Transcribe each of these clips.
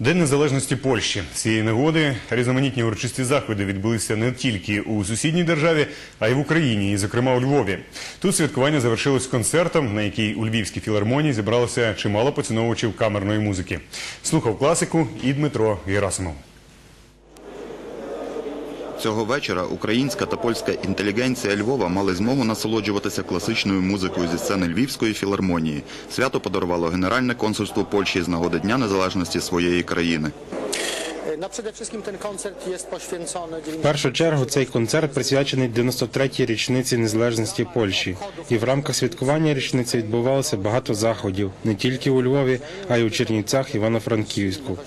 День незалежності Польщі. Цієї нагоди різноманітні урочисті заходи відбулися не тільки у сусідній державі, а й в Україні, і, зокрема, у Львові. Тут святкування завершилось концертом, на який у Львівській філармонії зібралося чимало поціновувачів камерної музики. Слухав класику і Дмитро Герасимов. Цього вечора українська та польська інтелігенція Львова мали змогу насолоджуватися класичною музикою зі сцени Львівської філармонії. Свято подарувало Генеральне консульство Польщі з нагоди Дня Незалежності своєї країни. В першу чергу цей концерт присвячений 93-й річниці незалежності Польщі. І в рамках святкування річниці відбувалося багато заходів не тільки у Львові, а й у Чернівцях, Івано-Франківську.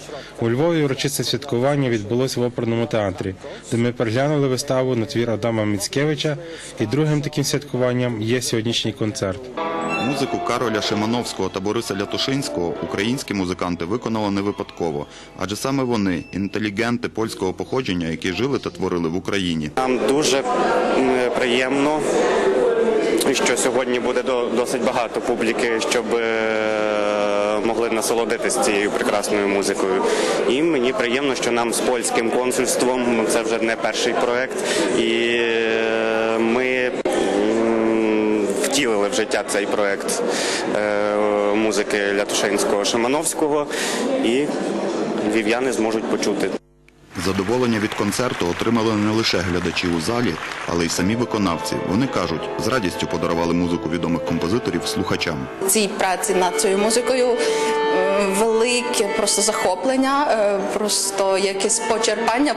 У Львові урочисте святкування відбулося в оперному театрі, де ми переглянули виставу на твір Адама Міцкевича. І другим таким святкуванням є сьогоднішній концерт. Музику Кароля Шимановського та Бориса Лятушинського українські музиканти виконали не випадково, адже саме вони інтелігенти польського походження, які жили та творили в Україні. Нам дуже приємно, що сьогодні буде до- досить багато публіки, щоб е, могли насолодитися цією прекрасною музикою. І мені приємно, що нам з польським консульством це вже не перший проект, і е, ми втілили в життя цей проект е, музики Лятушинського Шимановського, і львів'яни зможуть почути. Задоволення від концерту отримали не лише глядачі у залі, але й самі виконавці. Вони кажуть, з радістю подарували музику відомих композиторів слухачам. цій праці над цією музикою е, велике просто захоплення, е, просто якесь почерпання,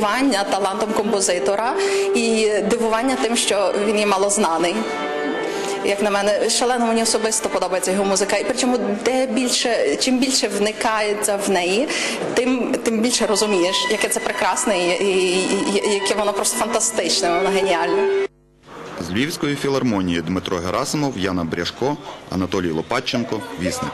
дивування талантом композитора і дивування тим, що він є малознаний. Як на мене, шалено мені особисто подобається його музика. І причому де більше, чим більше вникається в неї, тим, тим більше розумієш, яке це прекрасне і, і, і яке воно просто фантастичне, воно геніальне. З Львівської філармонії Дмитро Герасимов, Яна Бряшко, Анатолій Лопатченко, Вісник.